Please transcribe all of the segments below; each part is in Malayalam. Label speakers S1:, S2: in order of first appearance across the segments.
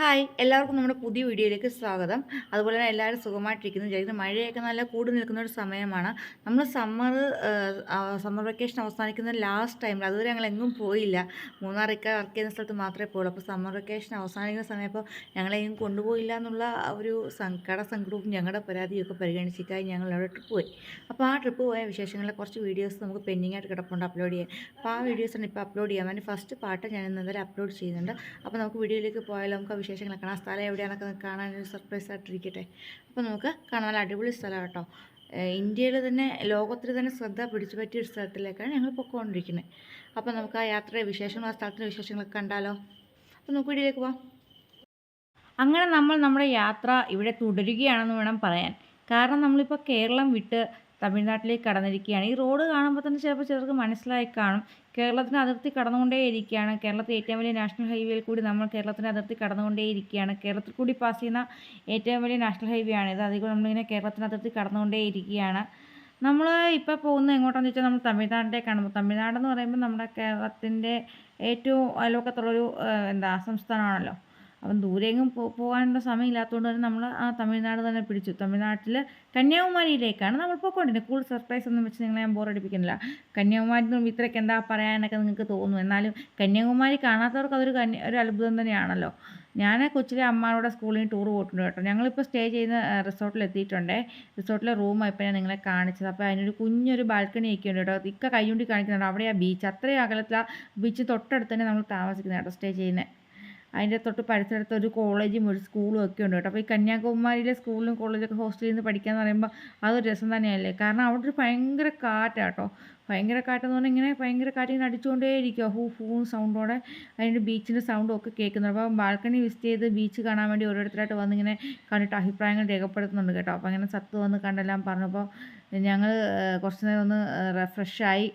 S1: ഹായ് എല്ലാവർക്കും നമ്മുടെ പുതിയ വീഡിയോയിലേക്ക് സ്വാഗതം. അതുപോലെ തന്നെ എല്ലാവരും സുഖമായിട്ടിരിക്കുന്നു. വിചാരിക്കുന്നു മഴയൊക്കെ നല്ല കൂടി നിൽക്കുന്ന ഒരു സമയമാണ്. നമ്മൾ സമ്മർ സമ്മർ വെക്കേഷൻ അവസാനിക്കുന്ന ലാസ്റ്റ് ടൈമിൽ അതുവരെ ഞങ്ങൾ എങ്ങും പോയില്ല. മൂന്നാറൊക്കെ വർക്ക് ചെയ്യുന്ന സ്ഥലത്ത് മാത്രമേ പോയുള്ളൂ. അപ്പോൾ സമ്മർ വെക്കേഷൻ അവസാനിക്കുന്ന സമയപ്പോൾ ഞങ്ങളെങ്ങും കൊണ്ടുപോയില്ല എന്നുള്ള ഒരു സങ്കട സംഘടവും ഞങ്ങളുടെ പരാതിയും ഒക്കെ പരിഗണിച്ചിട്ടായി ഞങ്ങൾ അവിടെ ട്രിപ്പ് പോയി. അപ്പോൾ ആ ട്രിപ്പ് പോയ വിശേഷങ്ങളെ കുറച്ച് വീഡിയോസ് നമുക്ക് പെൻഡിങ് ആയിട്ട് കിടപ്പുണ്ട് അപ്ലോഡ് ചെയ്യാൻ. അപ്പോൾ ആ വീഡിയോസാണ് ഇപ്പോൾ അപ്ലോഡ് ചെയ്യാൻ. വേണ്ടി ഫസ്റ്റ് പാട്ട് ഞാൻ ഇന്നലെ അപ്ലോഡ് ചെയ്യുന്നുണ്ട്. അപ്പോൾ നമുക്ക് വീഡിയോയിലേക്ക് പോയാലും നമുക്ക് വിശേഷങ്ങളൊക്കെ ആ സ്ഥലം എവിടെയാണെന്നൊക്കെ കാണാൻ ഒരു സർപ്രൈസ് ആയിട്ടിരിക്കട്ടെ. അപ്പോൾ നമുക്ക് കാണാൻ നല്ല അടിപൊളി സ്ഥലം കേട്ടോ. ഇന്ത്യയിൽ തന്നെ ലോകത്തിൽ തന്നെ ശ്രദ്ധ പിടിച്ചു പറ്റിയ ഒരു സ്ഥലത്തിലേക്കാണ് ഞങ്ങൾ പൊക്കോണ്ടിരിക്കുന്നത് അപ്പോൾ നമുക്ക് ആ യാത്രയുടെ വിശേഷങ്ങൾ ആ സ്ഥലത്തിന്റെ വിശേഷങ്ങളൊക്കെ കണ്ടാലോ? അപ്പോൾ നമുക്ക് വീട്ടിലേക്ക് പോവാം. അങ്ങനെ നമ്മൾ നമ്മുടെ യാത്ര ഇവിടെ തുടരുകയാണെന്ന് വേണം പറയാൻ. കാരണം നമ്മളിപ്പോൾ കേരളം വിട്ട് തമിഴ്നാട്ടിലേക്ക് കടന്നിരിക്കുകയാണ്. ഈ റോഡ് കാണുമ്പോൾ തന്നെ ചിലപ്പോൾ ചിലർക്ക് മനസ്സിലായി കാണും. കേരളത്തിന്റെ അതിർത്തി കടന്നുകൊണ്ടേ ഇരിക്കുകയാണ് കേരളത്തിലെ ഏറ്റവും വലിയ നാഷണൽ ഹൈവേയിൽ കൂടി നമ്മൾ കേരളത്തിന്റെ അതിർത്തി കടന്നുകൊണ്ടേ ഇരിക്കുകയാണ് കേരളത്തിൽ കൂടി പാസ് ചെയ്യുന്ന ഏറ്റവും വലിയ നാഷണൽ ഹൈവേ ആണ് ഇത്. അധികം നമ്മളിങ്ങനെ കേരളത്തിന്റെ അതിർത്തി കടന്നുകൊണ്ടേ ഇരിക്കുകയാണ് നമ്മൾ ഇപ്പോൾ പോകുന്നത് എങ്ങോട്ടാണെന്ന് വെച്ചാൽ നമ്മൾ തമിഴ്നാട്ടിലേക്കാണ് തമിഴ്നാടെന്ന് പറയുമ്പോൾ നമ്മുടെ കേരളത്തിന്റെ ഏറ്റവും അയൽവക്കത്തുള്ളൊരു എന്താ സംസ്ഥാനമാണല്ലോ. അപ്പം ദൂരെയെങ്ങും പോ പോകാനുള്ള സമയമില്ലാത്തതുകൊണ്ട് തന്നെ നമ്മൾ ആ തമിഴ്നാട് തന്നെ പിടിച്ചു. തമിഴ്നാട്ടിൽ കന്യാകുമാരിയിലേക്കാണ് നമ്മൾ പോയിക്കൊണ്ടിരുന്നത്. കൂടുതൽ സർപ്രൈസ് ഒന്നും വെച്ച് നിങ്ങളെ ഞാൻ ബോറടിപ്പിക്കുന്നില്ല. കന്യാകുമാരി എന്ന് ഇത്രയ്ക്ക് എന്താ പറയാനൊക്കെ നിങ്ങൾക്ക് തോന്നും. എന്നാലും കന്യാകുമാരി കാണാത്തവർക്ക് അതൊരു കന്യ ഒരു അത്ഭുതം തന്നെയാണല്ലോ. ഞാൻ കൊച്ചിലെ അമ്മാരുടെ സ്കൂളിൽ ടൂർ പോയിട്ടുണ്ട് കേട്ടോ. ഞങ്ങളിപ്പോൾ സ്റ്റേ ചെയ്യുന്ന റിസോർട്ടിൽ എത്തിയിട്ടുണ്ടേ. റിസോർട്ടിലെ റൂമാണ് ഇപ്പോൾ ഞാൻ നിങ്ങളെ കാണിച്ചത്. അപ്പോൾ അതിനൊരു കുഞ്ഞൊരു ബാൽക്കണി ഒക്കെ ഉണ്ട് കേട്ടോ. ഇക്ക കൈകൊണ്ട് കാണിക്കുന്നുണ്ട്. അവിടെ ആ ബീച്ച് അത്രയും അകലത്തിലാണ് ബീച്ച് തൊട്ടടുത്ത് തന്നെ നമ്മൾ താമസിക്കുന്നത് കേട്ടോ സ്റ്റേ ചെയ്യുന്നത് അതിന്റെ തൊട്ട് പരിസരത്ത് ഒരു കോളേജും ഒരു സ്കൂളും ഒക്കെ ഉണ്ട് കേട്ടോ. അപ്പോൾ ഈ കന്യാകുമാരിയിലെ സ്കൂളിലും കോളേജൊക്കെ ഹോസ്റ്റലിൽ നിന്ന് പഠിക്കുക എന്ന് പറയുമ്പോൾ അതൊരു രസം തന്നെയല്ലേ? കാരണം അവിടെ ഒരു ഭയങ്കര കാറ്റാട്ടോ ഭയങ്കര കാറ്റെന്ന് പറഞ്ഞാൽ ഇങ്ങനെ ഭയങ്കര കാറ്റ് ഇങ്ങനെ അടിച്ചുകൊണ്ടേ ഇരിക്കുക ഹൂ ഹൂ സൗണ്ടോടെ അതിന്റെ ബീച്ചിന്റെ സൗണ്ടും ഒക്കെ കേൾക്കുന്നുണ്ട്. അപ്പോൾ ബാൽക്കണി വിസിറ്റ് ചെയ്ത് ബീച്ച് കാണാൻ വേണ്ടി ഓരോരുത്തരായിട്ട് വന്നിങ്ങനെ കണ്ടിട്ട് അഭിപ്രായങ്ങൾ രേഖപ്പെടുത്തുന്നുണ്ട് കേട്ടോ. അപ്പോൾ അങ്ങനെ സത്ത് വന്ന് കണ്ടെല്ലാം പറഞ്ഞപ്പോൾ ഞങ്ങൾ കുറച്ച് നേരം ഒന്ന് റിഫ്രഷായി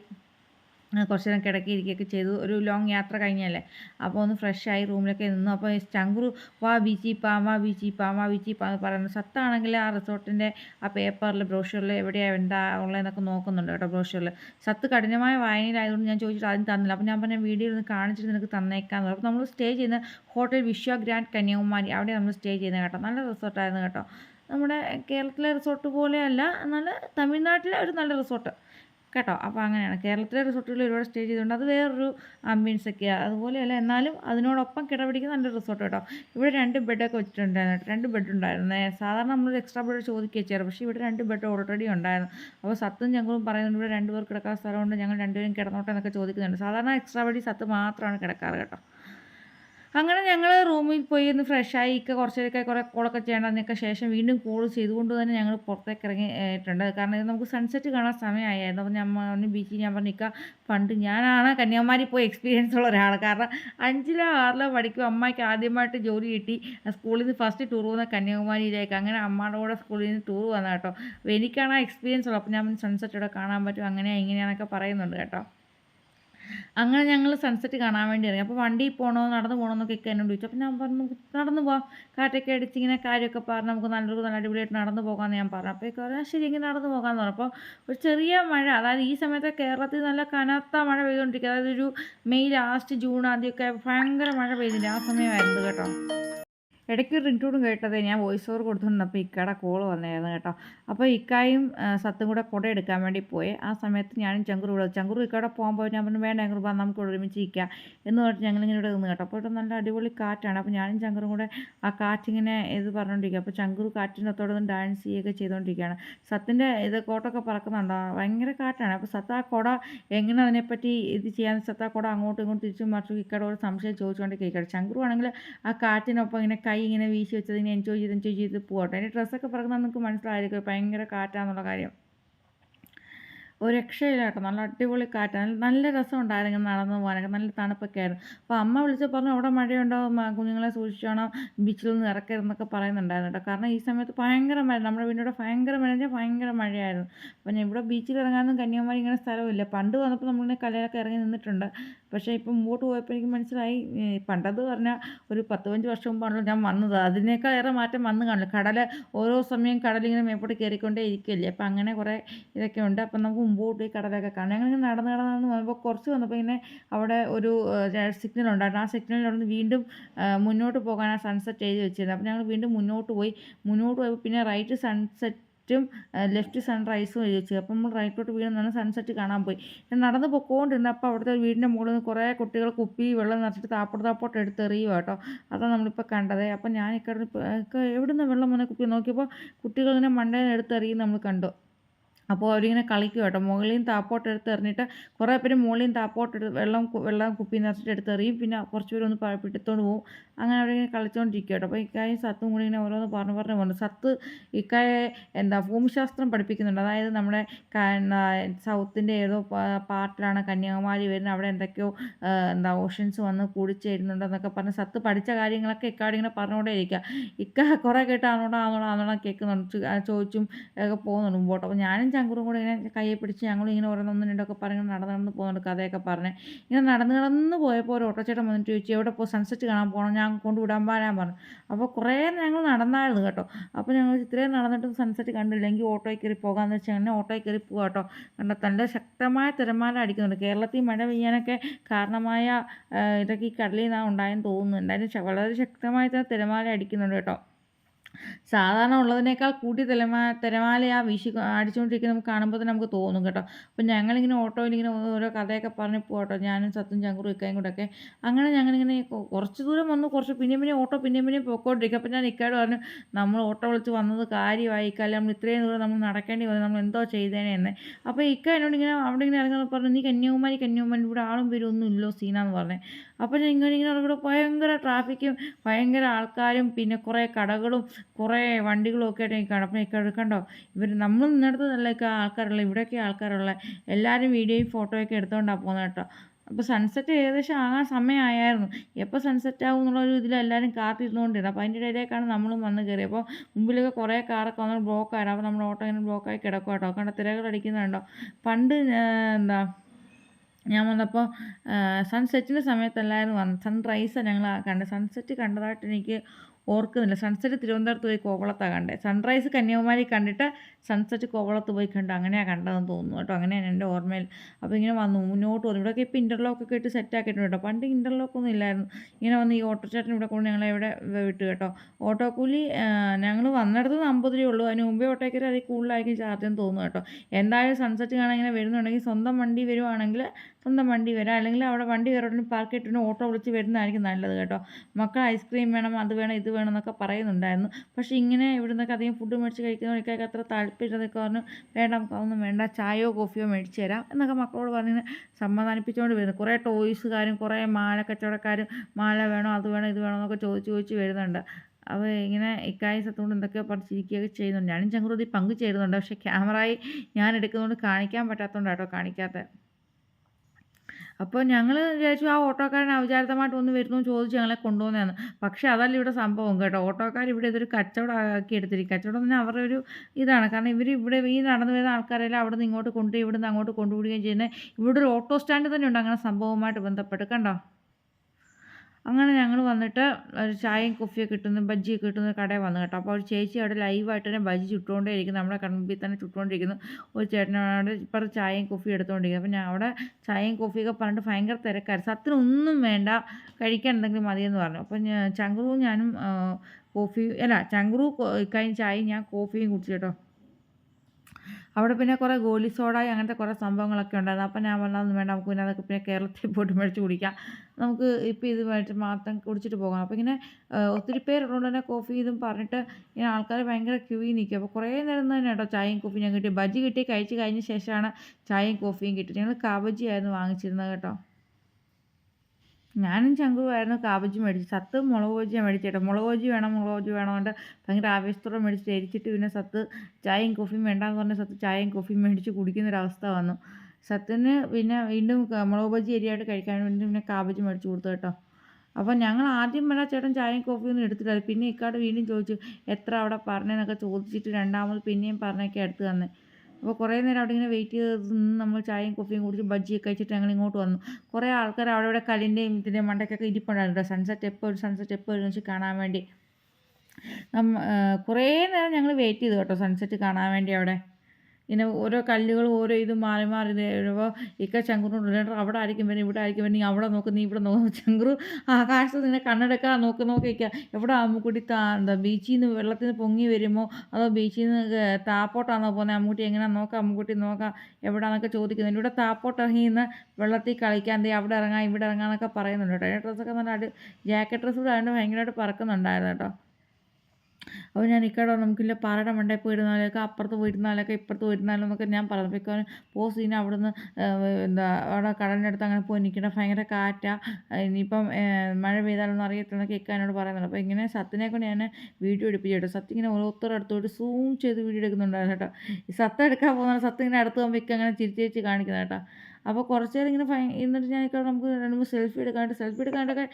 S1: കുറച്ച് നേരം കിടക്കിയിരിക്കുകയൊക്കെ ചെയ്തു. ഒരു ലോങ് യാത്ര കഴിഞ്ഞല്ലേ? അപ്പോൾ ഒന്ന് ഫ്രഷായി റൂമിലൊക്കെ നിന്നു. അപ്പോൾ ചങ്കുറു വാ ബീച്ചി പാ വാ ബീച്ചി പാ വാ ബീച്ചി പാ എന്ന് പറയുന്നത് സത്താണെങ്കിൽ ആ റിസോർട്ടിന്റെ ആ പേപ്പറിൽ ബ്രോഷറിൽ എവിടെയാണ് എന്താ ഉള്ളതെന്നൊക്കെ നോക്കുന്നുണ്ട് കേട്ടോ ബ്രോഷറിൽ സത്ത് കഠിനമായ വായനയിലായതുകൊണ്ട് ഞാൻ ചോദിച്ചിട്ട് ആദ്യം തന്നില്ല. അപ്പോൾ ഞാൻ പറഞ്ഞ വീഡിയോ ഒന്ന് കാണിച്ചിട്ട് നിനക്ക് തന്നേക്കാന്ന് പറഞ്ഞു. അപ്പോൾ നമ്മൾ സ്റ്റേ ചെയ്യുന്ന ഹോട്ടൽ വിശ്വ ഗ്രാൻഡ് കന്യാകുമാരി അവിടെ നമ്മൾ സ്റ്റേ ചെയ്യുന്നത് കേട്ടോ. നല്ല റിസോർട്ടായിരുന്നു കേട്ടോ. നമ്മുടെ കേരളത്തിലെ റിസോർട്ട് പോലെയല്ല എന്നാൽ തമിഴ്നാട്ടിലെ ഒരു നല്ല റിസോർട്ട്. കേട്ടോ. അപ്പോൾ അങ്ങനെയാണ്. കേരളത്തിലെ റിസോർട്ടുകളിൽ ഒരുപാട് സ്റ്റേ ചെയ്തുകൊണ്ട് അത് വേറൊരു ആംബിയൻസ് ഒക്കെയാണ് അതുപോലെയല്ല എന്നാലും അതിനോടൊപ്പം കിടപിടിക്കുന്ന നല്ല റിസോർട്ട് കേട്ടോ. ഇവിടെ രണ്ട് ബെഡൊക്കെ വെച്ചിട്ടുണ്ടായിരുന്നു രണ്ട് ബെഡ് ഉണ്ടായിരുന്നു. സാധാരണ നമ്മൾ എക്സ്ട്രാ ബെഡ് ചോദിക്കുക ചെയ്യാറ്. പക്ഷേ ഇവിടെ രണ്ട് ബെഡ് ഓൾറെഡി ഉണ്ടായിരുന്നു. അപ്പോൾ സത്തും ഞങ്ങളും പറയുന്നുണ്ട് ഇവിടെ രണ്ട് പേർ കിടക്കാൻ സ്ഥലമുണ്ട്. ഞങ്ങൾ രണ്ടുപേരും കിടന്നോട്ടെ എന്നൊക്കെ ചോദിക്കുന്നുണ്ട്. സാധാരണ എക്സ്ട്രാ ബെഡിൽ സത്ത് മാത്രമാണ് കിടക്കാറ് കേട്ടോ. അങ്ങനെ ഞങ്ങൾ റൂമിൽ പോയി ഒന്ന് ഫ്രഷായി ഇക്ക കുറച്ചൊക്കെ കുറേ കോളൊക്കെ ചെയ്യേണ്ടതിനൊക്കെ ശേഷം വീണ്ടും കോൾ ചെയ്തുകൊണ്ട് തന്നെ ഞങ്ങൾ പുറത്തേക്ക് ഇറങ്ങിയിട്ടുണ്ട് കാരണം ഇത് നമുക്ക് സൺസെറ്റ് കാണാൻ സമയമായിരുന്നു അപ്പം ഞാൻ ബീച്ചിൽ ഞാൻ പറഞ്ഞു ഇക്ക പണ്ട് ഞാനാണ് കന്യാകുമാരി പോയി എക്സ്പീരിയൻസ് ഉള്ള ഒരാൾ കാരണം അഞ്ചിലോ ആറിലോ പഠിക്കും അമ്മയ്ക്ക് ആദ്യമായിട്ട് ജോലി കിട്ടി. സ്കൂളിൽ നിന്ന് ഫസ്റ്റ് ടൂർ പോകുന്ന കന്യാകുമാരിയിലേക്ക്. അങ്ങനെ അമ്മയുടെ കൂടെ സ്കൂളിൽ നിന്ന് ടൂർ വന്ന കേട്ടോ. എനിക്കാണ് ആ എക്സ്പീരിയൻസ് ഉള്ളത് അപ്പം ഞാൻ സൺസെറ്റ് ഇവിടെ കാണാൻ പറ്റും. അങ്ങനെയാണ് ഇങ്ങനെയാണെന്നൊക്കെ പറയുന്നുണ്ട് കേട്ടോ. അങ്ങനെ ഞങ്ങൾ സൺസെറ്റ് കാണാൻ വേണ്ടി ഇറങ്ങി അപ്പോൾ വണ്ടിയിൽ പോകണോ നടന്ന് പോകണോ എന്നൊക്കെ എന്നോട് ചോദിച്ചു. അപ്പോൾ ഞാൻ പറഞ്ഞു നടന്നു പോവാം. കാറ്റൊക്കെ അടിച്ച് ഇങ്ങനെ കാര്യമൊക്കെ പറഞ്ഞ് നമുക്ക് നല്ലൊരു നല്ല അടിപൊളിയായിട്ട് നടന്നു പോകാമെന്ന് ഞാൻ പറഞ്ഞു. അപ്പോൾ പറഞ്ഞു ശരി ഇങ്ങനെ നടന്ന് പോകാമെന്ന് പറഞ്ഞു. അപ്പോൾ ഒരു ചെറിയ മഴ അതായത് ഈ സമയത്ത് കേരളത്തിൽ നല്ല കനത്ത മഴ പെയ്തുകൊണ്ടിരിക്കുക. അതായത് ഒരു മെയ് ലാസ്റ്റ് ജൂൺ ആദ്യമൊക്കെ ഭയങ്കര മഴ പെയ്തില്ല. ആ സമയമായിരുന്നു കേട്ടോ. ഇടയ്ക്ക് ഒരു ടൂണും കേട്ടതേ ഞാൻ വോയിസ് ഓവർ കൊടുത്തുകൊണ്ടിരുന്നപ്പോൾ ഇക്കയുടെ കോൾ വന്നായിരുന്നു കേട്ടോ. അപ്പോൾ ഇക്കായും സത്തും കൂടെ കുട എടുക്കാൻ വേണ്ടി പോയി. ആ സമയത്ത് ഞാനും ചങ്കുറു കൂടെ ചങ്കുറു ഇക്കയുടെ പോയി. ഞാൻ പറഞ്ഞു വേണ്ട ചങ്കുറു വാ നമുക്ക് ഒരുമിച്ച് ഇരിക്കാം. എന്ന് പറഞ്ഞിട്ട് ഞങ്ങളിങ്ങനെ ഇവിടെ നിന്ന് കേട്ടോ. അപ്പോൾ ഇവിടെ നല്ല അടിപൊളി കാറ്റാണ്. അപ്പോൾ ഞാനും ചങ്കുറും കൂടെ ആ കാറ്റിങ്ങനെ ഇത് പറഞ്ഞുകൊണ്ടിരിക്കുക അപ്പോൾ ചങ്കുറു കാറ്റിനകത്തോടെ ഡാൻസ് ചെയ്യുകയൊക്കെ ചെയ്തുകൊണ്ടിരിക്കുകയാണ് സത്തിന്റെ ഇത് കോട്ടൊക്കെ പറക്കുന്നുണ്ടോ? ഭയങ്കര കാറ്റാണ്. അപ്പോൾ സത്ത് ആ കുട എങ്ങനെ അതിനെപ്പറ്റി ഇത് ചെയ്യാൻ സത്ത് ആ കുട അങ്ങോട്ടും ഇങ്ങോട്ടും തിരിച്ചും മറിച്ചും ഇക്കടോട് സംശയം ചോദിച്ചുകൊണ്ട് കേൾക്കണം ചങ്കുറു ആണെങ്കിൽ ആ കാറ്റിനൊപ്പം ഇങ്ങനെ കൈ ഇങ്ങനെ വീശി വെച്ചത് ഇങ്ങനെ എൻജോയ് ചെയ്ത് എൻജോയ് ചെയ്ത് പോകട്ടെ അതിന്റെ ഡ്രസ്സൊക്കെ പറക്കുന്നത് നമുക്ക് മനസ്സിലായിരിക്കും ഭയങ്കര കാറ്റാന്നുള്ള കാര്യം. ഒരു രക്ഷയില്ല കേട്ടോ. നല്ല അടിപൊളി കാറ്റാണ് നല്ല രസം ഇങ്ങനെ നടന്നു പോകാനൊക്കെ. നല്ല തണുപ്പൊക്കെ ആയിരുന്നു. അപ്പോൾ അമ്മ വിളിച്ച് പറഞ്ഞു അവിടെ മഴയുണ്ടോ? കുഞ്ഞുങ്ങളെ സൂക്ഷിച്ചോണം. നിന്ന് ഇറക്കരുതെന്നൊക്കെ പറയുന്നുണ്ടായിരുന്നു കേട്ടോ. കാരണം ഈ സമയത്ത് ഭയങ്കര മഴ. നമ്മുടെ വീടിന്റെ ഭയങ്കര മഴ ഭയങ്കര മഴയായിരുന്നു. അപ്പം ഇവിടെ ബീച്ചിൽ ഇറങ്ങാനൊന്നും കന്യാകുമാരി ഇങ്ങനെ സ്ഥലമില്ല പണ്ട് വന്നപ്പോൾ നമ്മളിങ്ങനെ കലയിലൊക്കെ ഇറങ്ങി നിന്നിട്ടുണ്ട്. പക്ഷേ ഇപ്പം മുമ്പോട്ട് പോയപ്പോൾ എനിക്ക് മനസ്സിലായി പണ്ടത് പറഞ്ഞാൽ ഒരു പത്ത് പതിനഞ്ച് വർഷം മുമ്പാണല്ലോ ഞാൻ വന്നത്. അതിനേക്കാൾ ഏറെ മാറ്റം വന്ന് കാണില്ല കടൽ ഓരോ സമയം കടലിങ്ങനെ മേപ്പോട്ട് കയറിക്കൊണ്ടേ ഇരിക്കുകയല്ലേ അപ്പം അങ്ങനെ കുറേ ഇതൊക്കെ ഉണ്ട്. അപ്പം നമുക്ക് മുമ്പോട്ട് ഈ കടലൊക്കെ കാണാം. ഞങ്ങളിങ്ങനെ നടന്ന് നടന്ന് വന്നപ്പോൾ കുറച്ച് വന്നപ്പോൾ ഇങ്ങനെ അവിടെ ഒരു സിഗ്നൽ ഉണ്ടായിരുന്നു. ആ സിഗ്നലിൽ വീണ്ടും മുന്നോട്ട് പോകാൻ ആ സൺസെറ്റ് എഴുതി വെച്ചിരുന്നത് അപ്പം ഞങ്ങൾ വീണ്ടും മുന്നോട്ട് പോയി. മുന്നോട്ട് പോയപ്പോൾ പിന്നെ റൈറ്റ് സൺസെറ്റ് ും ലെഫ്റ്റ് സൺറൈസും എഴുതി വെച്ചു അപ്പം നമ്മൾ റൈറ്റോട്ട് വീഴുന്നതാണ് സൺസെറ്റ് കാണാൻ പോയി. നടന്ന് പൊക്കോണ്ടിരുന്ന അപ്പോൾ അവിടുത്തെ വീടിന്റെ മുകളിൽ നിന്ന് കുറേ കുട്ടികൾ കുപ്പി വെള്ളം നിറച്ചിട്ട് താപ്പോട്ട് താപ്പോട്ട് എടുത്തെറിയുക കേട്ടോ. അതാണ് നമ്മളിപ്പോൾ കണ്ടത്. അപ്പം ഞാൻ ഇക്കടന്ന് എവിടെ നിന്ന് വെള്ളം വന്ന കുപ്പി നോക്കിയപ്പോൾ കുട്ടികൾ ഇങ്ങനെ മണ്ടയിൽ എടുത്തെറിയും നമ്മൾ കണ്ടു. അപ്പോൾ അവരിങ്ങനെ കളിക്കും കേട്ടോ. മുകളിൽ നിന്ന് താപ്പോട്ട് എടുത്ത് എറിഞ്ഞിട്ട് കുറേ പേര് മുകളിൽ നിന്ന് താപ്പോട്ട് എടുത്ത് വെള്ളം വെള്ളം കുപ്പി നിറച്ചിട്ട് എടുത്ത് എറിയും. പിന്നെ കുറച്ച് പേര് ഒന്ന് പിടുത്തോണ്ട് പോകും അങ്ങനെ അവരിങ്ങനെ കളിച്ചുകൊണ്ടിരിക്കും കേട്ടോ. അപ്പോൾ ഇക്കായും സത്തും കൂടി ഇങ്ങനെ ഓരോന്ന് പറഞ്ഞു പറഞ്ഞു പോകുന്നു. സത്ത് ഇക്കായെ എന്താ ഭൂമിശാസ്ത്രം പഠിപ്പിക്കുന്നുണ്ട്. അതായത് നമ്മുടെ സൗത്തിന്റെ ഏതോ പാർട്ടിലാണ് കന്യാകുമാരി വരുന്നത്. അവിടെ എന്തൊക്കെയോ എന്താ ഓഷൻസ് വന്ന് കൂടിച്ചേരുന്നുണ്ടെന്നൊക്കെ പറഞ്ഞ് സത്ത് പഠിച്ച കാര്യങ്ങളൊക്കെ ഇക്കാട് ഇങ്ങനെ പറഞ്ഞുകൊണ്ടേ ഇരിക്കുക. ഇക്ക കുറേ കേട്ട് ആണോടാ ആണോടാ ആണോടാ കേൾക്കുന്നുണ്ട്. ചോദിച്ചും ഒക്കെ പോകുന്നുണ്ട് മുമ്പോട്ട്. അപ്പോൾ ഞാനും ചങ്കുറും കൂടെ ഇങ്ങനെ കയ്യെ പിടിച്ച് ഞങ്ങളും ഇങ്ങനെ ഓരോന്നൊന്നും രണ്ടൊക്കെ പറഞ്ഞ് നടന്ന് നടന്ന് പോകുന്നുണ്ട് കഥയൊക്കെ പറഞ്ഞ്. ഇങ്ങനെ നടന്ന് നടന്ന് പോയപ്പോൾ ഒരു ഓട്ടോച്ചേട്ടൻ വന്നിട്ട് ചോദിച്ചു എവിടെ പോയി സൺസെറ്റ് കാണാൻ പോകണം ഞാൻ കൊണ്ടുവിടാൻ പാടാൻ പറഞ്ഞു. അപ്പോൾ കുറേ ഞങ്ങൾ നടന്നായിരുന്നു കേട്ടോ. അപ്പോൾ ഞങ്ങൾ ഇത്രയും നടന്നിട്ട് സൺസെറ്റ് കണ്ടില്ലെങ്കിൽ ഓട്ടോയിൽ കയറി പോകാമെന്ന് വെച്ചാൽ അങ്ങനെ ഓട്ടോയിൽ കയറി പോകാം കേട്ടോ. കണ്ടോ? നല്ല ശക്തമായ തിരമാല അടിക്കുന്നുണ്ട്. കേരളത്തിൽ മഴ പെയ്യാനൊക്കെ കാരണമായ ഇതൊക്കെ ഈ കടലിൽ നിന്നാണ് ഉണ്ടായെന്ന് തോന്നുന്നുണ്ട്. അതിന് വളരെ ശക്തമായ തിരമാല അടിക്കുന്നുണ്ട് കേട്ടോ. സാധാരണ ഉള്ളതിനേക്കാൾ കൂട്ടി തിരമാ തിരമാലയാ വീശി അടിച്ചുകൊണ്ടിരിക്കുന്നത് നമുക്ക് കാണുമ്പോൾ തന്നെ നമുക്ക് തോന്നും കേട്ടോ. അപ്പം ഞങ്ങളിങ്ങനെ ഓട്ടോയിലിങ്ങനെ ഓരോ കഥയൊക്കെ പറഞ്ഞ് പോകട്ടോ. ഞാനും സത്തും ചങ്കുറും ഇക്കയും കൂടെ ഒക്കെ. അങ്ങനെ ഞങ്ങളിങ്ങനെ കുറച്ച് ദൂരം വന്നു. കുറച്ച് പിന്നെ പിന്നെ ഓട്ടോ പിന്നെ പിന്നെ പോയിക്കൊണ്ടിരിക്കും അപ്പം ഞാൻ ഇക്കയോട് പറഞ്ഞു നമ്മൾ ഓട്ടോ വിളിച്ച് വന്നത് കാര്യമായി. ഇക്കാലം നമ്മൾ ഇത്രയും ദൂരം നമ്മൾ നടക്കേണ്ടി വന്നു. നമ്മൾ എന്തോ ചെയ്തേനെ എന്ന്. അപ്പോൾ ഇക്ക എന്നോട് ഇങ്ങനെ അവിടെ ഇങ്ങനെ ഇറങ്ങുന്നത് പറഞ്ഞു നീ കന്യാകുമാരി കന്യാകുമാരി. ഇവിടെ ആളും പേരും ഒന്നും ഇല്ലോ സീനാന്ന് പറഞ്ഞേ. അപ്പോൾ ഞാൻ ഇങ്ങനെ ഇങ്ങനെ ഇവിടെ ഭയങ്കര ട്രാഫിക്കും ഭയങ്കര ആൾക്കാരും പിന്നെ കുറേ കടകളും കുറേ വണ്ടികളൊക്കെ ആയിട്ട് അപ്പോൾ എനിക്ക് കണ്ടോ? ഇവർ നമ്മൾ നിന്നിടത്ത് നിന്നിടത്തല്ലൊക്കെ ആൾക്കാരുള്ള ഇവിടെയൊക്കെ ആൾക്കാരുള്ള എല്ലാവരും വീഡിയോയും ഫോട്ടോയൊക്കെ എടുത്തുകൊണ്ടാണ് പോകുന്നത് കേട്ടോ. അപ്പോൾ സൺസെറ്റ് ഏകദേശം ആകാൻ സമയമായിരുന്നു എപ്പോൾ സൺസെറ്റ് ആകും എന്നുള്ളൊരു ഇതിൽ എല്ലാവരും കാത്തിരുന്നുകൊണ്ടിരുന്നു. അപ്പോൾ അതിന്റെ ഇടയിലേക്കാണ് നമ്മളും വന്ന് കയറി അപ്പോൾ മുമ്പിലൊക്കെ കുറേ കാറൊക്കെ വന്ന് ബ്ലോക്ക് ആയിരുന്നു അപ്പോൾ നമ്മുടെ ഓട്ടോ ഇങ്ങനെ ബ്ലോക്കായി കിടക്കും കേട്ടോ. കണ്ട? തിരകൾ അടിക്കുന്നുണ്ടോ പണ്ട് എന്താ ഞാൻ വന്നപ്പോൾ സൺസെറ്റിന്റെ സമയത്തല്ലായിരുന്നു വന്നത്. സൺറൈസാണ് ഞങ്ങൾ കണ്ടത്. സൺസെറ്റ് കണ്ടതായിട്ട് എനിക്ക് ഓർക്കുന്നില്ല. സൺസെറ്റ് തിരുവനന്തപുരത്ത് പോയി കോവളത്താണ് കണ്ടത് സൺറൈസ് കന്യാകുമാരി കണ്ടിട്ട് സൺസെറ്റ് കോവളത്ത് പോയി കണ്ടു അങ്ങനെയാണ് കണ്ടതെന്ന് തോന്നുന്നു കേട്ടോ. അങ്ങനെയാണ് എന്റെ ഓർമ്മയിൽ. അപ്പോൾ ഇങ്ങനെ വന്നു മുന്നോട്ട് വന്നു. ഇവിടെയൊക്കെ ഇപ്പോൾ ഇന്റർലോക്കൊക്കെ ഇട്ട് സെറ്റ് ആക്കിയിട്ടുണ്ട് കേട്ടോ. പണ്ട് ഇന്റർലോക്കൊന്നും ഇല്ലായിരുന്നു. ഇങ്ങനെ വന്ന് ഈ ഓട്ടോ ചേട്ടൻ ഇവിടെ കൊണ്ട് ഞങ്ങളെ ഇവിടെ വിട്ടു കേട്ടോ. ഓട്ടോ കൂലി ഞങ്ങൾ വന്നിടത്ത് അമ്പത് രൂപ ഉള്ളൂ. അതിന് മുമ്പേ ഓട്ടോയ്ക്കൊരു അതിൽ കൂടുതലായിരിക്കും ചാർജ് എന്ന് തോന്നുന്നു കേട്ടോ. എന്തായാലും സൺസെറ്റ് കാണാൻ ഇങ്ങനെ വരുന്നുണ്ടെങ്കിൽ സ്വന്തം വണ്ടി വരുവാണെങ്കിൽ സ്വന്തം വണ്ടി വരാം. അല്ലെങ്കിൽ അവിടെ വണ്ടി കയറോട്ടിന് പാർക്ക് ചെയ്തിട്ട് ഓട്ടോ വിളിച്ച് വരുന്നതായിരിക്കും നല്ലത് കേട്ടോ. മക്കൾ ഐസ്ക്രീം വേണം അത് വേണം ഇത് വേണം എന്നൊക്കെ പറയുന്നുണ്ടായിരുന്നു. പക്ഷേ ഇങ്ങനെ ഇവിടുന്നൊക്കെ അധികം ഫുഡ് മേടിച്ച് കഴിക്കുന്നവർക്കൊക്കെ അത്ര താല്പര്യതൊക്കെ പറഞ്ഞു വേണ്ട നമുക്ക് അതൊന്നും വേണ്ട ചായയോ കോഫിയോ മേടിച്ച് തരാം എന്നൊക്കെ മക്കളോട് പറഞ്ഞ് സമാധാനിപ്പിച്ചുകൊണ്ട് വരുന്നു കുറേ ടോയ്സുകാരും കുറേ മാല കച്ചവടക്കാരും മാല വേണോ അത് വേണോ ഇത് വേണോ എന്നൊക്കെ ചോദിച്ച് ചോദിച്ച് വരുന്നുണ്ട്. അപ്പോൾ ഇങ്ങനെ ഇക്കായ സത്തുകൊണ്ട് എന്തൊക്കെയോ പഠിച്ചിരിക്കുകയൊക്കെ ചെയ്യുന്നുണ്ട്. ഞാനും ചങ്കുറുതി പങ്കു ചേരുന്നുണ്ട് പക്ഷേ ക്യാമറയിൽ ഞാൻ എടുക്കുന്നതുകൊണ്ട് കാണിക്കാൻ പറ്റാത്തതുകൊണ്ടാട്ടോ കാണിക്കാത്തത്. അപ്പോൾ ഞങ്ങൾ വിചാരിച്ചു ആ ഓട്ടോക്കാരൻ അവിചാരിതമായിട്ട് ഒന്ന് വരുന്നു ചോദിച്ച് ഞങ്ങളെ കൊണ്ടുപോകുന്നതാണ് പക്ഷേ അതല്ല ഇവിടെ സംഭവം കേട്ടോ. ഓട്ടോക്കാർ ഇവിടെ ഇതൊരു കച്ചവടം ആക്കി എടുത്തിരിക്കും. കച്ചവടം എന്ന് അവരുടെ ഒരു ഇതാണ്. കാരണം ഇവർ ഇവിടെ ഈ നടന്നു വരുന്ന ആൾക്കാരെല്ലാം അവിടെ നിന്ന് ഇങ്ങോട്ട് കൊണ്ടുപോയി ഇവിടുന്ന് അങ്ങോട്ട് കൊണ്ടുപോവുകയും ചെയ്യുന്നത് ഇവിടെ ഒരു ഓട്ടോ സ്റ്റാൻഡ് തന്നെ ഉണ്ട്. അങ്ങനെ സംഭവവുമായിട്ട് ബന്ധപ്പെട്ട്. കണ്ടോ? അങ്ങനെ ഞങ്ങൾ വന്നിട്ട് ഒരു ചായയും കോഫിയൊക്കെ കിട്ടുന്ന ബജ്ജിയൊക്കെ കിട്ടുന്ന കടയിൽ വന്നു കേട്ടോ. അപ്പോൾ ഒരു ചേച്ചി അവിടെ ലൈവായിട്ട് തന്നെ ബജ്ജി ചുട്ടുകൊണ്ടേ ഇരിക്കുന്നു. നമ്മുടെ കൺമുമ്പിൽ തന്നെ ചുട്ടുകൊണ്ടിരിക്കുന്നു. ഒരു ചേട്ടനോട് ഇപ്പുറത്ത് ചായയും കോഫിയും എടുത്തുകൊണ്ടിരിക്കുന്നു. അപ്പോൾ ഞാൻ അവിടെ ചായയും കോഫിയൊക്കെ പറഞ്ഞിട്ട് ഭയങ്കര തിരക്കായിരുന്നു. സത്തിനൊന്നും വേണ്ട കഴിക്കാൻ എന്തെങ്കിലും മതിയെന്ന് പറഞ്ഞു. അപ്പോൾ ഞാൻ ചങ്കുറുവും ഞാനും കോഫി അല്ല ചങ്കുറു കഴിഞ്ഞ ചായയും ഞാൻ കോഫിയും കുടിച്ചു കേട്ടോ. അവിടെ പിന്നെ കുറേ ഗോലി സോഡായി അങ്ങനത്തെ കുറേ സംഭവങ്ങളൊക്കെ ഉണ്ടായിരുന്നു. അപ്പം ഞാൻ പറഞ്ഞതൊന്നും വേണ്ട നമുക്ക് പിന്നെ അതൊക്കെ പിന്നെ കേരളത്തിൽ പോയിട്ട് മേടിച്ച് കുടിക്കാം. നമുക്ക് ഇപ്പോൾ ഇത് മേടിച്ച് മാത്രം കുടിച്ചിട്ട് പോകാം. അപ്പോൾ ഇങ്ങനെ ഒത്തിരി പേരുള്ളതുകൊണ്ട് തന്നെ കോഫി ഇതും പറഞ്ഞിട്ട് ഇങ്ങനെ ആൾക്കാർ ഭയങ്കര ക്യൂയിൽ നിൽക്കും. അപ്പോൾ കുറേ നേരം തന്നെ കേട്ടോ ചായയും കോഫിയും ഞാൻ കിട്ടി. ബജി കിട്ടി കഴിച്ച് കഴിഞ്ഞ ശേഷമാണ് ചായയും കോഫിയും കിട്ടിയത് ഞങ്ങൾ കാബജി ആയിരുന്നു വാങ്ങിച്ചിരുന്നത് കേട്ടോ. ഞാനും ചങ്കുമായിരുന്നു കാബജി മേടിച്ചു സത്ത് മുളക് ബജിയാണ് മേടിച്ചേട്ടോ മുളക് ബജി വേണം മുളക് ബജി വേണം കൊണ്ട് ഭയങ്കര ആവേശത്തോടെ മേടിച്ചിട്ട് എരിച്ചിട്ട് പിന്നെ സത്ത് ചായയും കോഫിയും വേണ്ടാന്ന് പറഞ്ഞ സത്ത് ചായയും കോഫിയും മേടിച്ച് കുടിക്കുന്നൊരവസ്ഥ വന്നു. സത്തിന് പിന്നെ വീണ്ടും മുളക് ബജി എരിയായിട്ട് കഴിക്കാൻ വേണ്ടി പിന്നെ കാബജി മേടിച്ച് കൊടുത്തു കേട്ടോ. അപ്പോൾ ഞങ്ങൾ ആദ്യം വേണ്ട ചേട്ടൻ ചായയും കോഫിയൊന്നും എടുത്തില്ല പിന്നെ ഇക്കാട് വീണ്ടും ചോദിച്ചു എത്ര അവിടെ പറഞ്ഞെന്നൊക്കെ ചോദിച്ചിട്ട് രണ്ടാമത് പിന്നെയും പറഞ്ഞൊക്കെ എടുത്ത് തന്നെ. അപ്പോൾ കുറേ നേരം അവിടെ ഇങ്ങനെ വെയിറ്റ് ചെയ്ത് നിന്ന് നമ്മൾ ചായയും കോഫിയും കുടിച്ച് ബജ്ജിയൊക്കെ കഴിച്ചിട്ട് ഞങ്ങൾ ഇങ്ങോട്ട് വന്നു. കുറേ ആൾക്കാർ അവിടെ ഇവിടെ കല്ലിന്റെയും ഇതിന്റെ മണ്ടയ്ക്കൊക്കെ ഇരിപ്പുണ്ടായിരുന്നു സൺസെറ്റ് എപ്പോൾ ഒരു സൺസെറ്റ് എപ്പോൾ ഒരു വെച്ച് കാണാൻ വേണ്ടി. നമ്മ കുറേ നേരം ഞങ്ങൾ വെയിറ്റ് ചെയ്തു കേട്ടോ സൺസെറ്റ് കാണാൻ വേണ്ടി അവിടെ. ഇങ്ങനെ ഓരോ കല്ലുകൾ ഓരോ ഇതും മാറി മാറി വരുമ്പോൾ ഇക്ക ചങ്കുറിനോട് അവിടെ ആയിരിക്കും വരും ഇവിടെ ആയിരിക്കും വരും നീ അവിടെ നോക്ക് നീ ഇവിടെ നോക്കും. ചങ്കുറു ആകാശത്ത് നിന്നെ കണ്ണെടുക്കാൻ നോക്ക് നോക്കി നിൽക്കുക എവിടെ അമ്മുക്കുട്ടി താ എന്താ ബീച്ചിൽ നിന്ന് വെള്ളത്തിൽ നിന്ന് പൊങ്ങി വരുമോ? അതോ ബീച്ചിൽ നിന്ന് താപ്പോട്ടാണോ പോകുന്നത് അമ്മുക്കുട്ടി എങ്ങനെ? നോക്കാം അമ്മുക്കുട്ടി നോക്കാം. എവിടെയാണെന്നൊക്കെ ചോദിക്കുന്നുണ്ട് ഇവിടെ താപ്പോട്ട് ഇറങ്ങി നിന്ന് വെള്ളത്തിൽ കളിക്കാൻ ദേ അവിടെ ഇറങ്ങാം ഇവിടെ ഇറങ്ങാമെന്നൊക്കെ പറയുന്നുണ്ട് കേട്ടോ. ഡ്രസ്സൊക്കെ നല്ല ജാക്കറ്റ് ഡ്രസ്സ് കൂടെ ആയതുകൊണ്ട് ഭയങ്കരമായിട്ട് പറക്കുന്നുണ്ടായിരുന്നു കേട്ടോ. അപ്പോൾ ഞാൻ ഇക്കട നമുക്കില്ല പാറയുടെ മണ്ടയിൽ പോയിരുന്നാലൊക്കെ അപ്പുറത്ത് പോയിരുന്നാലൊക്കെ ഇപ്പുറത്ത് പോയിരുന്നാലും എന്നൊക്കെ ഞാൻ പറഞ്ഞു. അപ്പോൾ ഇക്കവന് പോസ് ചെയ്യുന്ന അവിടെ നിന്ന് എന്താ അവിടെ കടലിന്റെ അടുത്ത് അങ്ങനെ പോയി നിൽക്കണം ഭയങ്കര കാറ്റാണ് ഇനിയിപ്പം മഴ പെയ്താലൊന്നും അറിയത്തില്ലെന്നൊക്കെ ഇക്ക എന്നോട് പറയുന്നുണ്ട്. അപ്പോൾ ഇങ്ങനെ സത്തിനെ കൊണ്ട് ഞാൻ വീഡിയോ എടുപ്പിച്ചു കേട്ടോ. സത്ത് ഇങ്ങനെ ഓരോരുത്തരുടെ അടുത്തോട്ട് സൂം ചെയ്ത് വീഡിയോ എടുക്കുന്നുണ്ടായിരുന്നു കേട്ടോ. ഈ സത്ത് എടുക്കാൻ പോകുന്ന സത്ത് ഇങ്ങനെ അടുത്ത് പോകുമ്പോൾ ഇക്ക അങ്ങനെ ചിരിച്ച് കാണിക്കുന്നത് കേട്ടോ. അപ്പോൾ കുറച്ച് നേരം ഇങ്ങനെ ഭയ എന്നിട്ട് ഞാൻ ഇക്കവിടെ നമുക്ക് രണ്ട് മൂന്ന് സെൽഫി എടുക്കാനായിട്ട് സെൽഫി എടുക്കാനായിട്ടൊക്കെ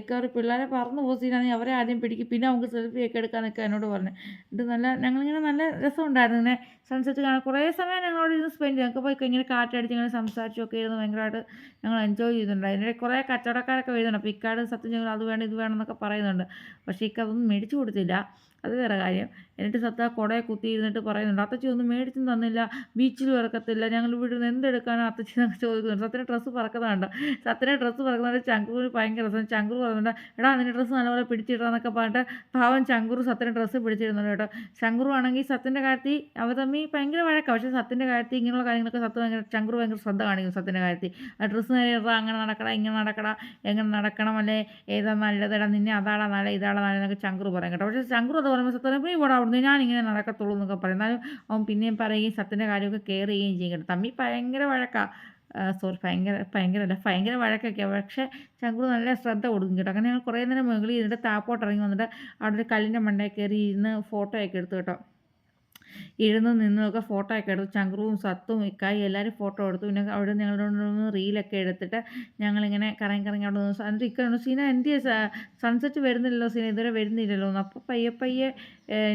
S1: ഇക്കവർ പിള്ളേരെ പറന്ന് പോസിനാണെങ്കിൽ അവരെ ആദ്യം പിടിക്കും. പിന്നെ നമുക്ക് സെൽഫി ഒക്കെ എടുക്കാനൊക്കെ എന്നോട് പറഞ്ഞു. ഇത് നല്ല ഞങ്ങളിങ്ങനെ നല്ല രസമുണ്ടായിരുന്നു. ഇങ്ങനെ സൺസെറ്റ് കാണാൻ കുറേ സമയം ഞങ്ങളോട് ഇരുന്ന് സ്പെൻഡ് ചെയ്തു. ഞങ്ങൾക്ക് പോയി ഇങ്ങനെ കാറ്റടിച്ച് ഇങ്ങനെ സംസാരിച്ചൊക്കെ ഇരുന്ന് ഭയങ്കരമായിട്ട് ഞങ്ങൾ എൻജോയ് ചെയ്തിട്ടുണ്ട്. അതിന്റെ കുറേ കച്ചവടക്കാരൊക്കെ വരുന്നുണ്ട്. അപ്പോൾ ഇക്കാട് സത്യം ഞങ്ങൾ അത് വേണം ഇത് വേണം എന്നൊക്കെ പറയുന്നുണ്ട്. പക്ഷേ ഇക്ക അതൊന്നും മേടിച്ചു കൊടുത്തില്ല. അത് വേറെ കാര്യം. എന്നിട്ട് സത്ത കുടയെ കുത്തി ഇരുന്നിട്ട് പറയുന്നുണ്ട് അത്തച്ചി ഒന്നും മേടിച്ചും തന്നില്ല ബീച്ചിൽ ഇറക്കത്തില്ല ഞങ്ങൾ നിന്ന് എന്തെടുക്കാനോ? അത്തച്ചി എന്നൊക്കെ ചോദിക്കുന്നുണ്ട്. സത്തിനെ ഡ്രസ്സ് പറക്കുന്നതുണ്ട് സത്തിനെ ഡ്രസ്സ് പറക്കുന്നുണ്ട് ചങ്കൂർ ഭയങ്കര രസം. ചങ്കൂർ പറയുന്നുണ്ട് എടാ നിന്റെ ഡ്രസ്സ് നല്ലപോലെ പിടിച്ചിടാന്നൊക്കെ പറഞ്ഞിട്ട് പാവം ചങ്കൂർ സത്തിന്റെ ഡ്രസ്സ് പിടിച്ചിരുന്നുണ്ട് കേട്ടോ. ചങ്കൂർ ആണെങ്കിൽ സത്തിന്റെ കാര്യത്തിൽ അവർ തമ്മിൽ ഭയങ്കര വഴക്കം. പക്ഷേ സത്തിന്റെ കാര്യത്തിൽ ഇങ്ങനെയുള്ള കാര്യങ്ങളൊക്കെ സത്ത് ഭയങ്കര ചങ്കൂർ ഭയങ്കര ശ്രദ്ധ കാണിക്കും സത്തിന്റെ കാര്യത്തിൽ. ആ ഡ്രസ്സ് നേരെ അങ്ങനെ നടക്കടാ ഇങ്ങനെ നടക്കടാ എങ്ങനെ നടക്കണം അല്ലേ ഏതാ നല്ലത്? എടാ നിന്നെ അതാടാ നല്ല ഇതാടാ നല്ല എന്നൊക്കെ ചങ്കൂർ പറയും കേട്ടോ. പക്ഷേ ചങ്കൂർ അത് പറയുമ്പോൾ പോയി ഇവിടെ അവിടുന്ന് ഞാനിങ്ങനെ നടക്കത്തുള്ളൂ എന്നൊക്കെ പറയും. എന്നാലും അവൻ പിന്നെയും പറയുകയും സത്യന്റെ കാര്യമൊക്കെ കെയർ ചെയ്യുകയും ചെയ്യും തമ്മി ഭയങ്കര വഴക്കാണ് സോറി ഭയങ്കര ഭയങ്കര അല്ല ഭയങ്കര വഴക്കൊക്കെയാണ് പക്ഷേ ചങ്കുറ് നല്ല ശ്രദ്ധ കൊടുക്കും കേട്ടോ. അങ്ങനെ ഞങ്ങൾ കുറേ നേരം മുകളിൽ ഇരുന്നിട്ട് താപ്പോട്ട് ഇറങ്ങി വന്നിട്ട് അവിടെ ഒരു കല്ലിന്റെ മണ്ടയിൽ കയറി ഇരുന്ന് ഫോട്ടോയൊക്കെ എടുത്തു കേട്ടോ. ഇരുന്ന് നിന്നൊക്കെ ഫോട്ടോ ഒക്കെ എടുത്തു. ചങ്ക്രുവും സത്തും ഇക്കായി എല്ലാവരും ഫോട്ടോ എടുത്തു. പിന്നെ അവിടെ ഞങ്ങളുടെ റീലൊക്കെ എടുത്തിട്ട് ഞങ്ങളിങ്ങനെ കറങ്ങി കറങ്ങി അവിടെ നിന്ന്. എന്നിട്ട് ഇക്കണു സീന എന്ത് സൺസെറ്റ് വരുന്നില്ലല്ലോ സീന. ഇതുവരെ വരുന്നില്ലല്ലോ. അപ്പോൾ പയ്യെ പയ്യെ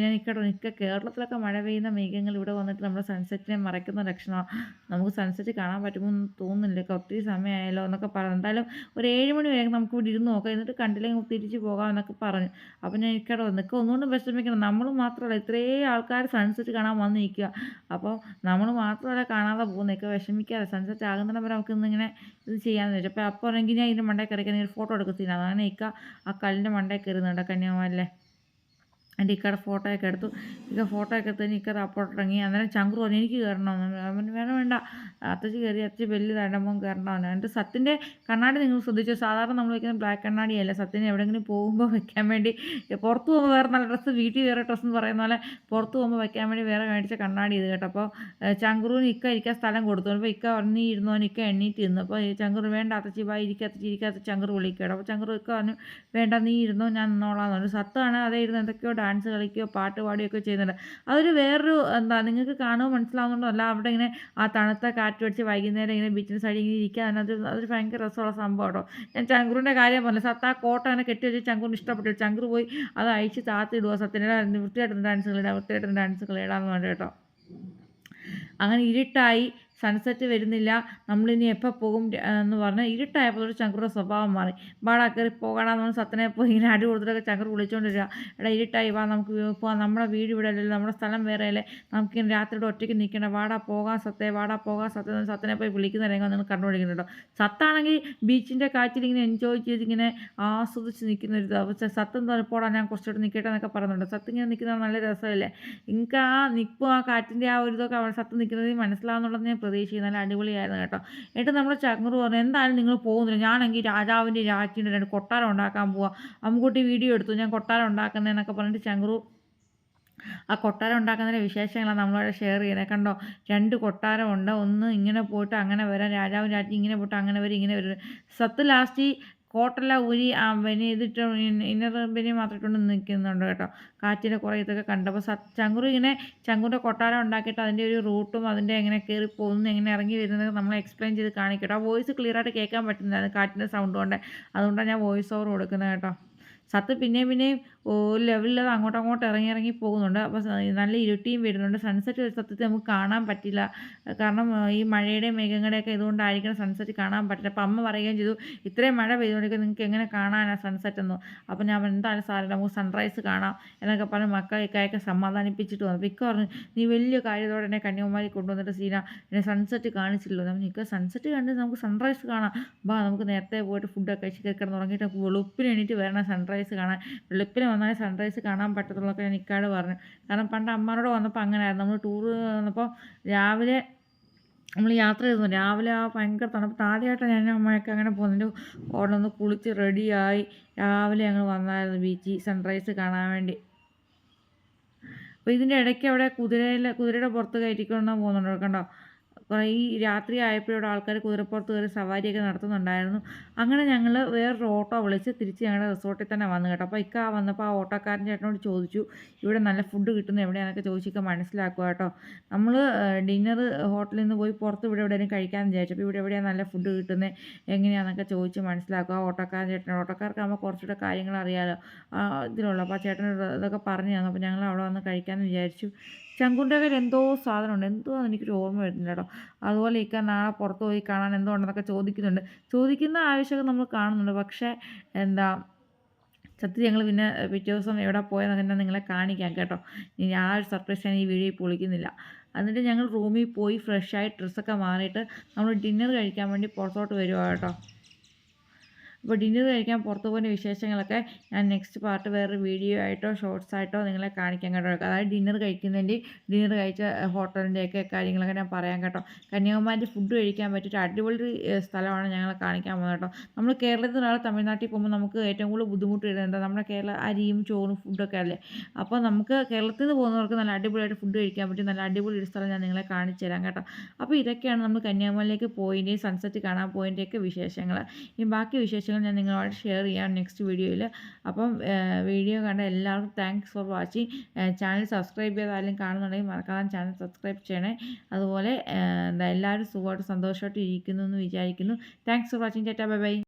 S1: ഞാൻ ഇക്കടോ നിൽക്ക കേരളത്തിലൊക്കെ മഴ പെയ്യുന്ന മേഘങ്ങൾ ഇവിടെ വന്നിട്ട് നമ്മുടെ സൺസെറ്റിനെ മറയ്ക്കുന്ന ലക്ഷണമാണ് നമുക്ക് സൺസെറ്റ് കാണാൻ പറ്റുമെന്ന് തോന്നുന്നില്ല. ഒത്തിരി സമയമായല്ലോ എന്നൊക്കെ പറഞ്ഞു. എന്തായാലും ഒരു ഏഴ് മണി വരെ നമുക്ക് ഇവിടെ ഇരുന്ന് നോക്കാം. എന്നിട്ട് കണ്ടില്ലെങ്കിൽ തിരിച്ച് പോകാം എന്നൊക്കെ പറഞ്ഞു. അപ്പം ഞാൻ ഇക്കടോ നിൽക്കുക ഒന്നുകൊണ്ടും വിഷമിക്കണം നമ്മൾ മാത്രമല്ല ഇത്രയും ആൾക്കാർ സൺസെറ്റ് കാണാൻ വന്ന് നിൽക്കുക അപ്പോൾ നമ്മൾ മാത്രമല്ല കാണാതെ പോകുന്നതൊക്കെ വിഷമിക്കാതെ സൺസെറ്റ് ആകുന്നിടം വരെ നമുക്ക് ഇന്നിങ്ങനെ ഇത് ചെയ്യാമെന്ന് വെച്ചു അപ്പോൾ അപ്പോൾ ആണെങ്കിൽ ഞാൻ ഇതിന്റെ മണ്ടേ കയറി ഫോട്ടോ എടുക്കത്തില്ല. അതാണ് ഇക്ക ആ കല്ലിന്റെ മണ്ടയിൽ കയറുന്നുണ്ട് കന്യാകുമാരിലെ. എന്റെ ഇക്കയുടെ ഫോട്ടോ ഒക്കെ എടുത്തു. ഇക്ക ഫോട്ടോ ഒക്കെ എടുത്ത് ഇക്കത് അപ്പോട്ട് ഇറങ്ങി. അന്നേരം ചങ്കു പറഞ്ഞു എനിക്ക് കയറണമെന്ന് അവൻ വേണം വേണ്ട. അത്തച്ച് കയറി അത്തച്ച് വലിയ തടമ്പം കയറണമെന്ന് എന്റെ സത്തിന്റെ കണ്ണാടി നിങ്ങൾ ശ്രദ്ധിച്ചു? സാധാരണ നമ്മൾ വയ്ക്കുന്ന ബ്ലാക്ക് കണ്ണാടിയല്ല? സത്തിന് എവിടെയെങ്കിലും പോകുമ്പോൾ വയ്ക്കാൻ വേണ്ടി പുറത്ത് പോകുമ്പോൾ വേറെ നല്ല ഡ്രസ്സ് വീട്ടിൽ വേറെ ഡ്രസ്സ് എന്ന് പറയുന്ന പോലെ പുറത്ത് പോകുമ്പോൾ വയ്ക്കാൻ വേണ്ടി വേറെ മേടിച്ച കണ്ണാടി ഇത് കേട്ടോ. അപ്പോൾ ചങ്കുറുവിന് ഇക്ക ഇരിക്കാൻ സ്ഥലം കൊടുത്തു. അപ്പോൾ ഇക്ക നീ ഇരുന്നോ ഇക്ക എണ്ണീറ്റ് ഇരുന്നു. അപ്പോൾ ചങ്കുറു വേണ്ട അത്തച്ചി വാ ഇരിക്കാത്തച്ചി ഇരിക്കാത്ത ചങ്കുറു വിളിക്കട്ടോ അപ്പോൾ ചങ്കുറു ഇക്ക പറഞ്ഞു വേണ്ട നീ ഇരുന്നോ ഞാൻ നിന്നോളാന്ന് പറഞ്ഞു. സത്താണ് അതേ ഇരുന്ന് എന്തൊക്കെയോ ഡാൻസ് കളിക്കുകയോ പാട്ട് പാടുകയോ ഒക്കെ ചെയ്യുന്നുണ്ട്. അതൊരു വേറൊരു എന്താ നിങ്ങൾക്ക് കാണുമ്പോൾ മനസ്സിലാവുന്നുണ്ടോ? അല്ല അവിടെ ഇങ്ങനെ ആ തണുത്ത കാറ്റ് വെച്ച് വൈകുന്നേരം ഇങ്ങനെ ബീച്ചിന് സൈഡിൽ ഇങ്ങനെ ഇരിക്കുക അതിനകത്ത് അതൊരു ഭയങ്കര രസമുള്ള സംഭവം കേട്ടോ. ഞാൻ ചങ്കുറിന്റെ കാര്യം പറഞ്ഞു സത്ത് ആ കോട്ട അങ്ങനെ കെട്ടി വെച്ച് ചങ്കുറിന് ഇഷ്ടപ്പെട്ടു. ചങ്കുറ് പോയി അത് അഴിച്ച് താത്തിടുക സത്യന്റെ വൃത്തിയായിട്ടുന്ന ഡാൻസ് ഇടാം വൃത്തിയായിട്ടുന്ന ഡാൻസുകൾ ഇടാമെന്ന് പറഞ്ഞു കേട്ടോ. അങ്ങനെ ഇരുട്ടായി സൺസെറ്റ് വരുന്നില്ല. നമ്മളിനി എപ്പോൾ പോകും എന്ന് പറഞ്ഞ് ഇരുട്ടായപ്പോൾ ചങ്കറുടെ സ്വഭാവം മാറി. ബാടാ കയറി പോകണമെന്ന് പറഞ്ഞ് സത്തനെ പോയി ഇങ്ങനെ അടി കൊടുത്തിട്ടൊക്കെ ചങ്കർ വിളിച്ചുകൊണ്ട് വരിക എടാ ഇരുട്ടായി വാ നമുക്ക് പോകാം നമ്മുടെ വീട് ഇവിടെ അല്ലല്ലോ നമ്മുടെ സ്ഥലം വേറെ അല്ലേ? നമുക്കിങ്ങനെ രാത്രിയുടെ ഒറ്റയ്ക്ക് നിൽക്കണ്ട. വാടാ പോകാൻ സത്തെ വാടാ പോകാൻ സത്തേ സത്തനെ പോയി വിളിക്കുന്ന രംഗം നിങ്ങൾ കണ്ടുപിടിക്കുന്നുണ്ടോ സത്താണെങ്കിൽ ബീച്ചിന്റെ കാറ്റിൽ ഇങ്ങനെ എൻജോയ് ചെയ്ത് ഇങ്ങനെ ആസ്വദിച്ച് നിൽക്കുന്ന ഒരു അവസ്ഥ സത്തം പോടാ ഞാൻ കുറച്ചുകൂടെ നിൽക്കട്ടെ എന്നൊക്കെ പറയുന്നുണ്ട്. സത്ത് ഇങ്ങനെ നിൽക്കുന്നത് നല്ല രസമല്ലേ? ഇങ്ങനെ ആ നിൽപ്പും ആ കാറ്റിന്റെ ആ ഒരു ഇതൊക്കെ സത്ത് നിൽക്കുന്നത് മനസ്സിലാവുന്നുള്ളത് ഞാൻ പ്രതീക്ഷിക്കുന്നു നല്ല അടിപൊളിയായിരുന്നു കേട്ടോ. എന്നിട്ട് നമ്മുടെ ചങ്ങറു പറഞ്ഞു എന്തായാലും നിങ്ങൾ പോകുന്നില്ല. ഞാനെങ്കിൽ രാജാവിന്റെ രാജ്യത്തിന്റെ രണ്ട് കൊട്ടാരം ഉണ്ടാക്കാൻ പോവാം. അമ്മുക്കുട്ടി വീഡിയോ എടുത്തു. ഞാൻ കൊട്ടാരം ഉണ്ടാക്കുന്നതെന്നൊക്കെ പറഞ്ഞിട്ട് ചങ്ങറു ആ കൊട്ടാരം ഉണ്ടാക്കുന്നതിന്റെ വിശേഷങ്ങളാണ് നമ്മളവിടെ ഷെയർ ചെയ്യുന്നത്. കണ്ടോ? രണ്ട് കൊട്ടാരമുണ്ട് ഒന്ന് ഇങ്ങനെ പോയിട്ട് അങ്ങനെ വരാം. രാജാവും രാജ്യം ഇങ്ങനെ പോയിട്ട് അങ്ങനെ വരും ഇങ്ങനെ വരും. സത്ത് ലാസ്റ്റ് കോട്ടെല്ലാം ഊരി ബനി ഇതിട്ട് ഇന്നർ പിന്നെ മാത്രം ഇട്ടുകൊണ്ട് നിൽക്കുന്നുണ്ട് കേട്ടോ. കാറ്റിന്റെ കുറേ ഇതൊക്കെ കണ്ടപ്പോൾ ചങ്കുറ് ഇങ്ങനെ ചങ്കുറിന്റെ കൊട്ടാരം ഉണ്ടാക്കിയിട്ട് അതിന്റെ ഒരു റൂട്ടും അതിന്റെ എങ്ങനെ കയറി പോകുന്നു എങ്ങനെ ഇറങ്ങി വരുന്നത് നമ്മൾ എക്സ്പ്ലെയിൻ ചെയ്ത് കാണിക്കട്ടോ വോയിസ് ക്ലിയർ ആയിട്ട് കേൾക്കാൻ പറ്റുന്നതാണ് കാറ്റിന്റെ സൗണ്ട് കൊണ്ട്. അതുകൊണ്ടാണ് ഞാൻ വോയിസ് ഓവർ കൊടുക്കുന്നത് കേട്ടോ. സത്ത് പിന്നെയും പിന്നെയും ഒരു ലെവലിൽ അത് അങ്ങോട്ടും അങ്ങോട്ട് ഇറങ്ങി ഇറങ്ങി പോകുന്നുണ്ട്. അപ്പോൾ നല്ല ഇരുട്ടിയും വരുന്നുണ്ട്. സൺസെറ്റ് സത്യത്തിൽ നമുക്ക് കാണാൻ പറ്റില്ല. കാരണം ഈ മഴയുടെയും മേഘങ്ങളുടെയൊക്കെ ഇതുകൊണ്ടായിരിക്കണം സൺസെറ്റ് കാണാൻ പറ്റില്ല. അപ്പോൾ അമ്മ പറയുകയും ചെയ്തു ഇത്രയും മഴ പെയ്തുകൊണ്ടിരിക്കുക നിങ്ങൾക്ക് എങ്ങനെ കാണാനാണ് സൺസെറ്റ് എന്ന്? അപ്പോൾ ഞാൻ എന്താണ് സാറില്ല നമുക്ക് സൺറൈസ് കാണാം. എന്നൊക്കെ പറഞ്ഞ് മക്കളെ ഇക്കായൊക്കെ സമാധാനിപ്പിച്ചിട്ട് വന്നു. അപ്പോൾ ഇക്ക പറഞ്ഞു നീ വലിയ കാര്യത്തോടെ എന്നെ കന്യാകുമാരി കൊണ്ടുവന്നിട്ട് സീന എന്നെ സൺസെറ്റ് കാണിച്ചില്ലല്ലോ. നമുക്ക് സൺസെറ്റ് കണ്ട് നമുക്ക് സൺറൈസ് കാണാം. ബാ നമുക്ക് നേരത്തെ പോയിട്ട് ഫുഡൊക്കെ കഴിച്ച് കിടന്ന് ഉറങ്ങിയിട്ട് വെളുപ്പിന് എണീറ്റ് വരണം സൺറൈസ് കാണാൻ. വെളുപ്പിന് വന്നാലേ സൺറൈസ് കാണാൻ പറ്റത്തുള്ളൊക്കെ ഞാൻ ഇക്കാട് പറഞ്ഞു. കാരണം പണ്ട് അമ്മാനോട് വന്നപ്പോൾ അങ്ങനെയായിരുന്നു. നമ്മൾ ടൂർ വന്നപ്പോൾ രാവിലെ നമ്മൾ യാത്ര ചെയ്തു. രാവിലെ ആ ഭയങ്കര തണുപ്പ്. ആദ്യമായിട്ടാണ് ഞാൻ അമ്മയൊക്കെ അങ്ങനെ പോകുന്നതിന്റെ അവിടെ നിന്ന് കുളിച്ച് റെഡിയായി രാവിലെ ഞങ്ങൾ വന്നായിരുന്നു ബീച്ചിൽ സൺറൈസ് കാണാൻ വേണ്ടി. അപ്പോൾ ഇതിന്റെ ഇടയ്ക്ക് അവിടെ കുതിരയിൽ കുതിരയുടെ പുറത്ത് കയറ്റിക്കൊണ്ട് പോകുന്നുണ്ട്. കണ്ടോ? കുറേ ഈ രാത്രി ആയപ്പോഴും ആൾക്കാർ കുതിരപ്പുറത്ത് കയറി സവാരിയൊക്കെ നടത്തുന്നുണ്ടായിരുന്നു. അങ്ങനെ ഞങ്ങൾ വേറൊരു ഓട്ടോ വിളിച്ച് തിരിച്ച് ഞങ്ങളുടെ റിസോർട്ടിൽ തന്നെ വന്നു കേട്ടോ. അപ്പോൾ ഇക്ക വന്നപ്പോൾ ആ ഓട്ടോക്കാരൻ ചേട്ടനോട് ചോദിച്ചു ഇവിടെ നല്ല ഫുഡ് കിട്ടുന്ന എവിടെയാണെന്നൊക്കെ ചോദിച്ചൊക്കെ മനസ്സിലാക്കുക കേട്ടോ. നമ്മൾ ഡിന്നർ ഹോട്ടലിൽ നിന്ന് പോയി പുറത്ത് ഇവിടെ എവിടെയെങ്കിലും കഴിക്കാമെന്ന് വിചാരിച്ചു അപ്പോൾ ഇവിടെ എവിടെയാണ് നല്ല ഫുഡ് കിട്ടുന്നത് എങ്ങനെയാണെന്നൊക്കെ ചോദിച്ച് മനസ്സിലാക്കുക ആ ഓട്ടോക്കാരൻ ചേട്ടൻ ഓട്ടോക്കാർക്കാകുമ്പോൾ കുറച്ചുകൂടെ കാര്യങ്ങൾ അറിയാമല്ലോ ഇതിലുള്ളൂ അപ്പോൾ ആ ചേട്ടനോട് ഇതൊക്കെ പറഞ്ഞു തന്നു. അപ്പോൾ ഞങ്ങൾ അവിടെ വന്ന് കഴിക്കാമെന്ന് വിചാരിച്ചു. ചങ്കുണ്ടകയിൽ എന്തോ സാധനമുണ്ട്. എന്തോ എനിക്കൊരു ഓർമ്മ വരുന്നില്ല കേട്ടോ അതുപോലെ ഇക്ക നാളെ പുറത്ത് പോയി കാണാൻ എന്തോ ഉണ്ടെന്നൊക്കെ ചോദിക്കുന്നുണ്ട്. ചോദിക്കുന്ന ആവശ്യമൊക്കെ നമ്മൾ കാണുന്നുണ്ട്. പക്ഷേ എന്താ സത്യം ഞങ്ങൾ പിന്നെ പിറ്റേ ദിവസം എവിടെ പോയെന്നൊക്കെ ഞാൻ നിങ്ങളെ കാണിക്കാം കേട്ടോ. ഇനി ആ ഒരു സർപ്രൈസ് ഞാൻ ഈ വീഡിയോയിൽ പൊളിക്കുന്നില്ല. എന്നിട്ട് ഞങ്ങൾ റൂമിൽ പോയി ഫ്രഷായി ഡ്രസ്സൊക്കെ മാറിയിട്ട് നമ്മൾ ഡിന്നർ കഴിക്കാൻ വേണ്ടി പുറത്തോട്ട് വരുവാ കേട്ടോ. അപ്പോൾ ഡിന്നർ കഴിക്കാൻ പുറത്ത് പോകുന്ന വിശേഷങ്ങളൊക്കെ ഞാൻ നെക്സ്റ്റ് പാർട്ട് വേറെ വീഡിയോ ആയിട്ടോ ഷോർട്സ് ആയിട്ടോ നിങ്ങളെ കാണിക്കാൻ കേട്ടോ. അതായത് ഡിന്നർ കഴിക്കുന്നതിന്റെ ഡിന്നർ കഴിച്ച ഹോട്ടലിന്റെയൊക്കെ കാര്യങ്ങളൊക്കെ ഞാൻ പറയാം കേട്ടോ. കന്യാകുമാരി ഫുഡ് കഴിക്കാൻ പറ്റിയിട്ട് അടിപൊളി സ്ഥലമാണ് ഞങ്ങളെ കാണിക്കാൻ പോകുന്നത് കേട്ടോ. നമ്മൾ കേരളത്തിൽ നിന്നാണ് തമിഴ്നാട്ടിൽ പോകുമ്പോൾ നമുക്ക് ഏറ്റവും കൂടുതൽ ബുദ്ധിമുട്ട് വരുന്നത് നമ്മുടെ കേരള അരിയും ചോറും ഫുഡൊക്കെ അല്ലേ? അപ്പോൾ നമുക്ക് കേരളത്തിൽ നിന്ന് പോകുന്നവർക്ക് നല്ല അടിപൊളിയായിട്ട് ഫുഡ് കഴിക്കാൻ പറ്റും നല്ല അടിപൊളി ഒരു സ്ഥലം ഞാൻ നിങ്ങളെ കാണിച്ചു തരാം കേട്ടോ. അപ്പോൾ ഇതൊക്കെയാണ് നമ്മൾ കന്യാകുമാരിയിലേക്ക് പോയിന്റെയും സൺസെറ്റ് കാണാൻ പോയിന്റെയൊക്കെ വിശേഷങ്ങൾ. ഈ ബാക്കി വിശേഷങ്ങൾ ഞാൻ നിങ്ങളുമായിട്ട് ഷെയർ ചെയ്യാം നെക്സ്റ്റ് വീഡിയോയിൽ അപ്പം വീഡിയോ കണ്ട എല്ലാവർക്കും thanks for watching channel subscribe ചെയ്താലും കാണുന്നുണ്ടെങ്കിൽ മറക്കാതെ ചാനൽ സബ്സ്ക്രൈബ് ചെയ്യണേ. അതുപോലെ എന്താ എല്ലാവരും സുഖമായിട്ട് സന്തോഷമായിട്ട് ഇരിക്കുന്നു എന്ന് വിചാരിക്കുന്നു. താങ്ക്സ് ഫോർ വാച്ചിങ് ചേട്ടാ ബൈ ബൈ